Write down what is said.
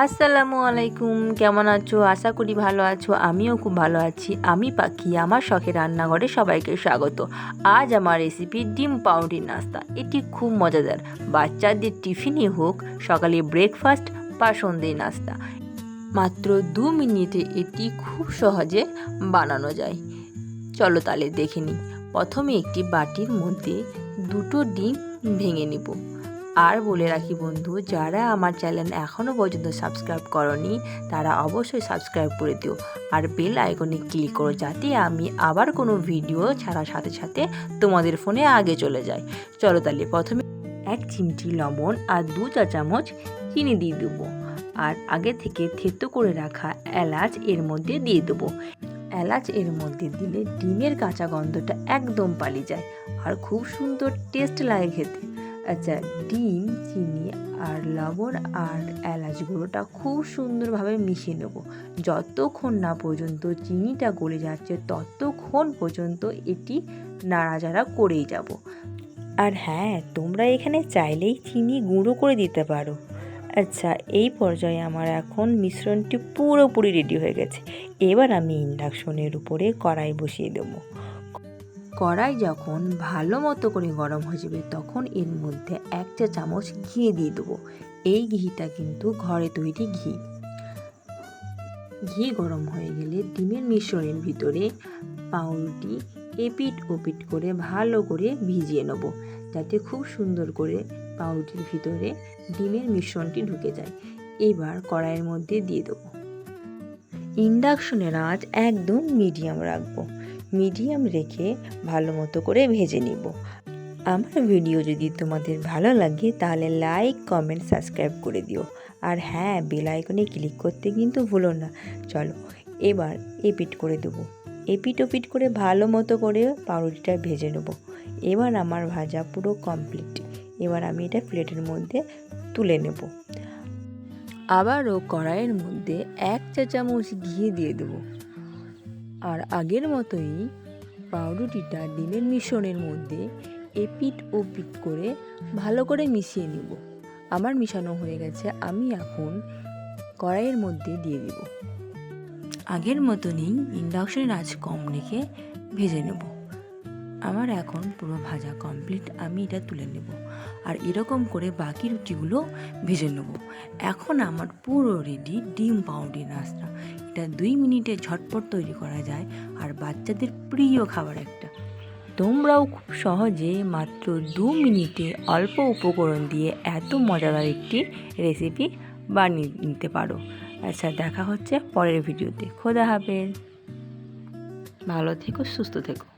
আসসালামু আলাইকুম, কেমন আছো? আশা করি ভালো আছো, আমিও খুব ভালো আছি। আমি পাখি, আমার শখের রান্নাঘরে সবাইকে স্বাগত। আজ আমার রেসিপি ডিম পাউরুটি নাস্তা। এটি খুব মজাদার। বাচ্চাদের টিফিনই হোক, সকালে ব্রেকফাস্ট বা সন্ধ্যে নাস্তা। মাত্র দু মিনিটে এটি খুব সহজে বানানো যায়। চলো তাহলে দেখে নিই। প্রথমে একটি বাটির মধ্যে দুটো ডিম ভেঙে নিব। আর বলে রাখি বন্ধু, যারা আমার চ্যানেল এখনও পর্যন্ত সাবস্ক্রাইব করনি, তারা অবশ্যই সাবস্ক্রাইব করে দিও। আর বেল আইকনে ক্লিক করো যাতে আমি আবার কোনো ভিডিও ছাড়ার সাথে সাথে তোমাদের ফোনে আগে চলে যায়। চলো তাহলে প্রথমে এক চিমটি লবণ আর দু চা চামচ চিনি দিয়ে দেবো। আর আগে থেকে থেতো করে রাখা এলাচ এর মধ্যে দিয়ে দেবো। এলাচ এর মধ্যে দিলে ডিমের কাঁচা গন্ধটা একদম পালিয়ে যায়। আর খুব সুন্দর টেস্ট লাগে খেতে। আচ্ছা ডিম, চিনি আর লবণ আর এলাচ গুঁড়োটা খুব সুন্দরভাবে মিশিয়ে নেব। যতক্ষণ না পর্যন্ত চিনিটা গলে যাচ্ছে, ততক্ষণ পর্যন্ত এটি নাড়াচাড়া করেই যাব। আর হ্যাঁ তোমরা এখানে চাইলেই চিনি গুঁড়ো করে দিতে পারো। আচ্ছা এই পর্যায়ে আমার এখন মিশ্রণটি পুরোপুরি রেডি হয়ে গেছে। এবার আমি ইন্ডাকশনের উপরে কড়াই বসিয়ে দেবো। কড়াই যখন ভালো মতো করে গরম হয়ে যাবে, তখন এর মধ্যে এক চা চামচ ঘি দিয়ে দেবো। এই ঘিটা কিন্তু ঘরে তৈরি ঘি। ঘি গরম হয়ে গেলে ডিমের মিশ্রণের ভিতরে পাউরুটি এপিট ওপিট করে ভালো করে ভিজিয়ে নেব, যাতে খুব সুন্দর করে পাউরুটির ভিতরে ডিমের মিশ্রণটি ঢুকে যায়। এবার কড়াইয়ের মধ্যে দিয়ে দেবো। ইন্ডাকশনের আঁচ একদম মিডিয়াম রাখব। মিডিয়াম রেখে ভালো মতো করে ভেজে নিব। আমার ভিডিও যদি তোমাদের ভালো লাগে, তাহলে লাইক কমেন্ট সাবস্ক্রাইব করে দিও। আর হ্যাঁ বেল আইকনে ক্লিক করতে কিন্তু ভুলো না। চলো, এবার এপিট করে দেবো। এপিট ওপিট করে ভালো মতো করে পাউরুটিটা ভেজে নেব। এবার আমার ভাজা পুরো কমপ্লিট এবার আমি এটা প্লেটের মধ্যে তুলে নেব। আবারও কড়াইয়ের মধ্যে এক চা চামচ ঘি দিয়ে দেবো। আর আগের মতোই পাউরুটিটা ডিমের মিশ্রণের মধ্যে এপিট ও পিট করে ভালো করে মিশিয়ে নিব। আমার মিশানো হয়ে গেছে, আমি এখন কড়াইয়ের মধ্যে দিয়ে দিব। আগের মতনই ইন্ডাকশনের আঁচ কম রেখে ভেজে নেব। আমার এখন পুরো ভাজা কমপ্লিট আমি এটা তুলে নেব। আর এরকম করে বাকি রুটিগুলো ভেজে নেব। এখন আমার পুরো রেডি ডিম পাউডি নাস্তা। এটা দুই মিনিটে ঝটপট তৈরি করা যায়, আর বাচ্চাদের প্রিয় খাবার একটা। তোমরাও খুব সহজে মাত্র দু মিনিটে অল্প উপকরণ দিয়ে এত মজাদার একটি রেসিপি বানিয়ে নিতে পারো। আচ্ছা দেখা হচ্ছে পরের ভিডিওতে। খোদা হাফেজ। ভালো থেকো, সুস্থ থেকো।